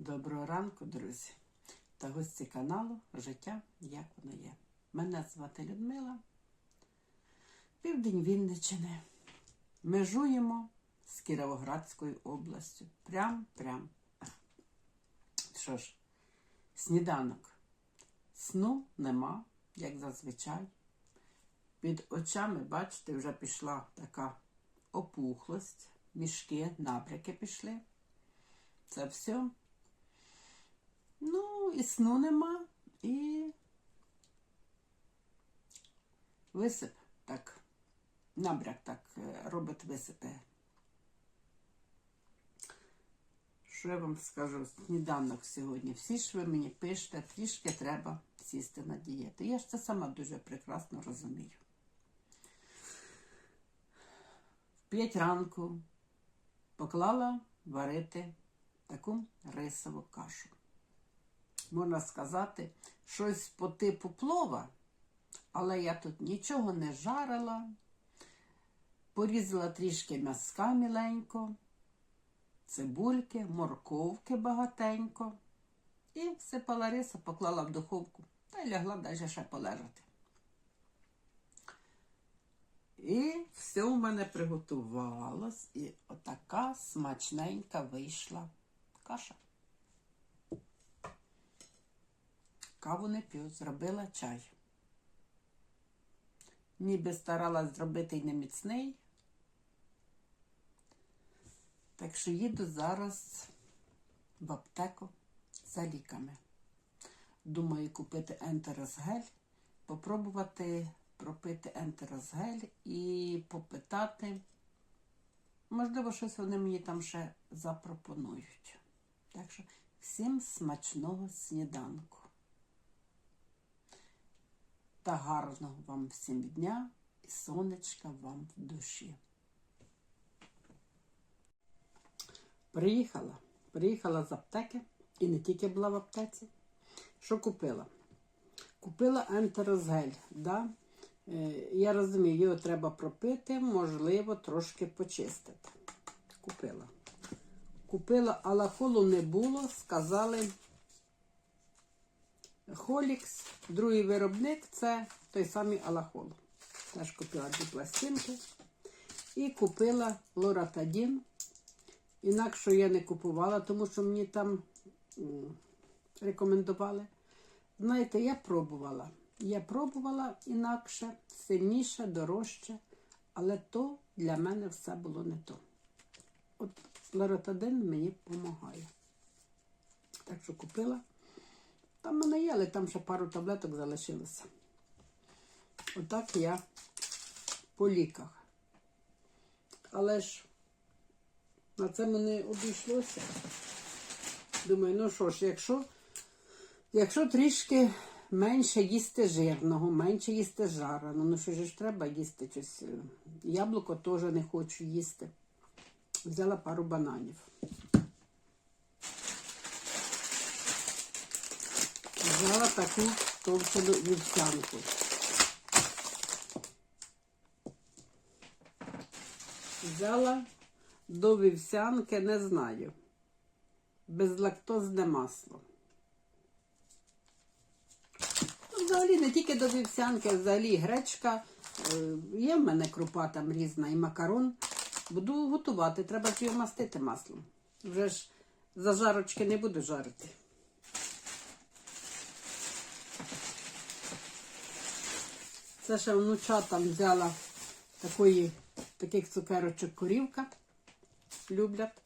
Доброго ранку, друзі, та гості каналу Життя як воно є. Мене звати Людмила, південь Вінничини. Межуємо з Кіровоградською областю. Прям-прям. Що ж, сніданок. Сну нема, як зазвичай. Під очами, бачите, вже пішла така опухлость, мішки, набряки пішли. Це все. Ну, і сну нема, і висип так, набряк так е, робить висипи. Що я вам скажу? Сніданок сьогодні. Всі ж ви мені пишете, трішки треба сісти на дієту. Я ж це сама дуже прекрасно розумію. В п'ять ранку поклала варити таку рисову кашу. Можна сказати, щось по типу плова, але я тут нічого не жарила, порізала трішки м'язка міленько, цибульки, морковки багатенько. І всипала риса, поклала в духовку та й лягла далі ще полежати. І все у мене приготувалось, і отака смачненька вийшла каша. Каву не п'ю, зробила чай. Ніби старалась зробити й не міцний. Так що їду зараз в аптеку за ліками. Думаю, купити ентеросгель, попробувати пропити ентеросгель і попитати. Можливо, щось вони мені там ще запропонують. Так що всім смачного сніданку. Та гарного вам всім дня і сонечка вам в душі. Приїхала. Приїхала з аптеки і не тільки була в аптеці. Що купила? Купила ентерозгель. Да? Е, Я розумію, його треба пропити, можливо, трошки почистити. Купила. Купила, але холу не було, сказали. Холікс, другий виробник це той самий Алахол. Теж купила дві пластинки. І купила лоратадін. Інакше я не купувала, тому що мені там рекомендували. Знаєте, я пробувала. Я пробувала інакше, сильніше, дорожче, але то для мене все було не то. От лоратадин мені допомагає. Так що купила. Там мене є, але там ще пару таблеток залишилося. Отак я по ліках. Але ж на це мене обійшлося. Думаю, ну що ж, якщо, якщо трішки менше їсти жирного, менше їсти жареного, ну що ж треба їсти щось. Яблуко теж не хочу їсти. Взяла пару бананів. Взяла таку товчену вівсянку. Взяла до вівсянки, не знаю, безлактозне масло. Ну, Взагалі не тільки до вівсянки, взагалі гречка. Е, Є в мене крупа там різна і макарон. Буду готувати, треба ж його мастити маслом. Вже ж зажарочки не буду жарити. Це ще внучатам взяла такої, таких цукерочок корівка. Люблять.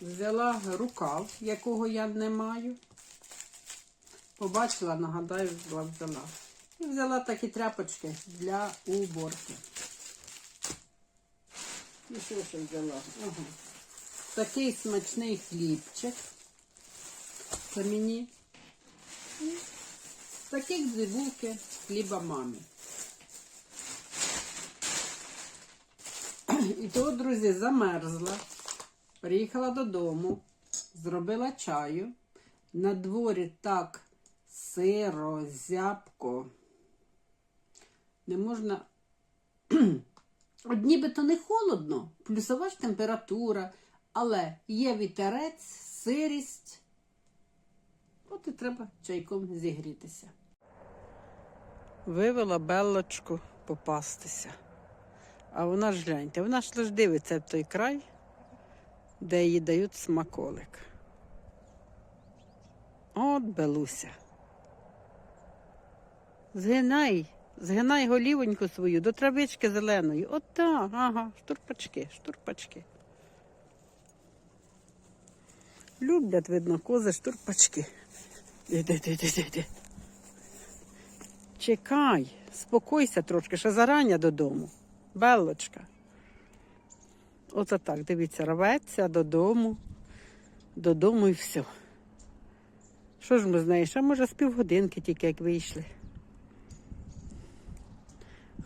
Взяла рукав, якого я не маю. Побачила, нагадаю, взяла. І взяла такі тряпочки для уборки. І що ще взяла? Ага. Такий смачний хлібчик. Це мені. Таких дві булки хліба мамі. І то, друзі, замерзла. Приїхала додому, зробила чаю. На дворі так сиро, зябко. Не можна От нібито не холодно, плюсова ж температура, але є вітерець, сирість. От і треба чайком зігрітися. Вивела Беллочку попастися. А вона ж гляньте, вона ж лиш дивиться в той край, де їй дають смаколик. От Белуся. Згинай, згинай голівоньку свою до травички зеленої. От так, ага, штурпачки, штурпачки. Люблять, видно, кози штурпачки. Іди, іди, іди, іди. Чекай, спокойся трошки, ще зарання додому. Беллочка. Оце так, дивіться, рветься додому, додому і все. Що ж ми з нею? Ще може з півгодинки тільки як вийшли.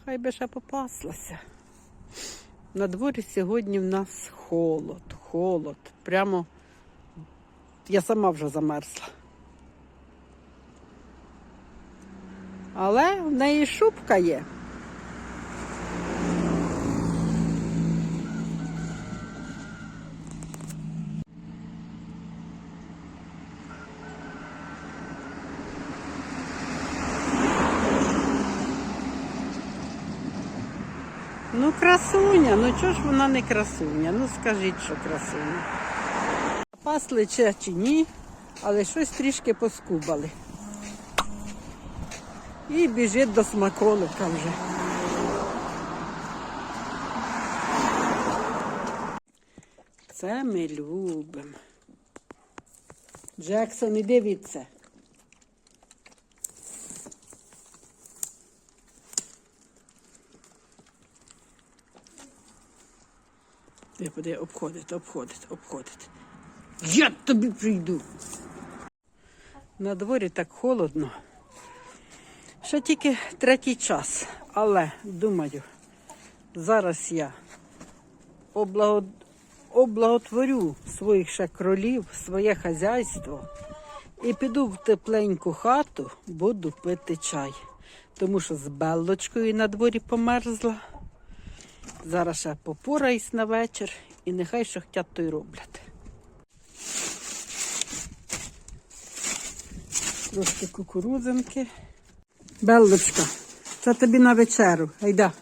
Хай би ще попаслася. На дворі сьогодні в нас холод, холод. Прямо я сама вже замерзла. Але в неї шубка є. Ну, красуня, ну чого ж вона не красуня? Ну скажіть, що красуня. Пасли чи, ні, але щось трішки поскубали. І біжить до смаколика вже. Це ми любимо. Джексон, іди від це. Ти буде обходити, обходити, обходити. Я тобі прийду. На дворі так холодно. Ще тільки третій час, але думаю, зараз я облаго... облаготворю своїх ще кролів, своє хазяйство і піду в тепленьку хату, буду пити чай. Тому що з беллочкою на дворі померзла. Зараз ще попораюсь на вечір і нехай що хотять, то й роблять. Трошки кукурудзинки. Беллочка, це тобі на вечеру. Айда.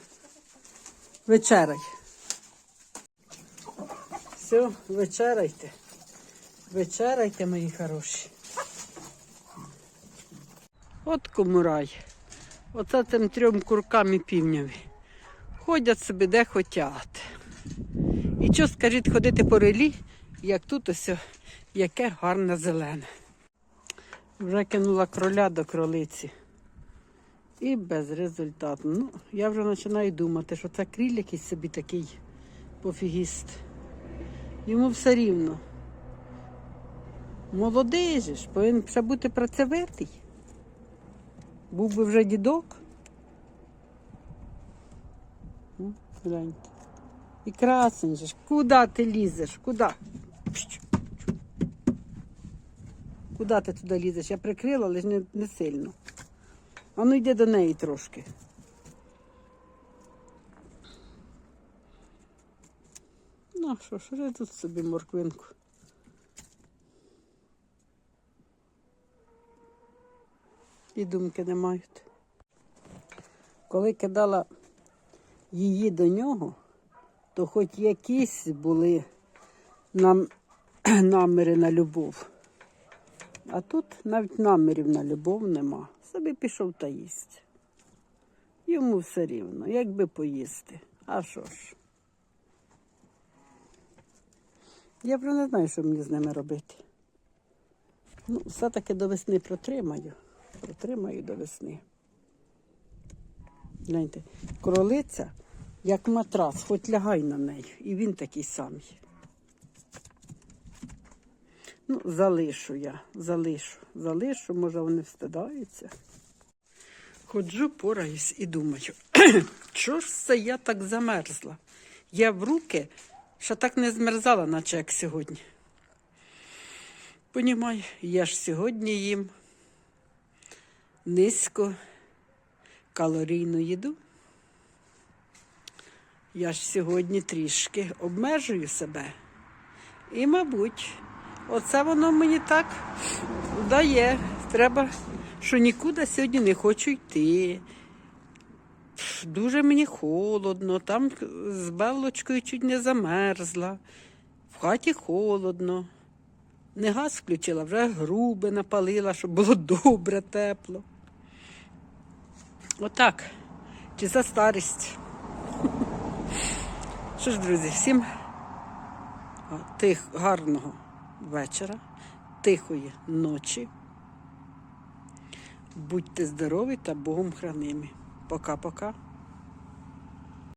Вечеряй. Все, вечеряйте. Вечеряйте, мої хороші. От кому рай. Оце тим трьом куркам і півняві. Ходять собі де хотять. І що скажіть ходити по релі, як тут ось яке гарне зелене. Вже кинула кроля до кролиці. І безрезультатно. Ну, я вже починаю думати, що це кріль якийсь собі такий пофігіст. Йому все рівно. Молодий же ж, повинен ще бути працьовитий. Був би вже дідок. Ну, гляньте. І красень же ж. Куди ти лізеш? Куди? Куди ти туди лізеш? Я прикрила, але ж не, не сильно. А ну йди до неї трошки. Ну, що ж, вже тут собі морквинку. І думки не мають. Коли кидала її до нього, то хоч якісь були нам наміри на любов. А тут навіть намірів на любов нема. Собі пішов та їсть. Йому все рівно, як би поїсти. А що ж? Я вже не знаю, що мені з ними робити. Ну, все-таки до весни протримаю. Протримаю до весни. Гляньте, кролиця, як матрас, хоч лягай на неї. І він такий самий. Ну, залишу я, залишу, залишу, може вони встидаються. Ходжу, пораюсь і думаю, що ж це я так замерзла? Я в руки ще так не змерзала, наче як сьогодні. Понімай, я ж сьогодні їм низько калорійну їду. Я ж сьогодні трішки обмежую себе. І, мабуть, оце воно мені так дає. Треба, що нікуди сьогодні не хочу йти. Дуже мені холодно, там з Беллочкою чуть не замерзла. В хаті холодно. Не газ включила, вже груби напалила, щоб було добре, тепло. Отак. Чи за старість. Що ж, друзі, всім тих гарного вечора, тихої ночі. Будьте здорові та Богом хранимі. Пока-пока.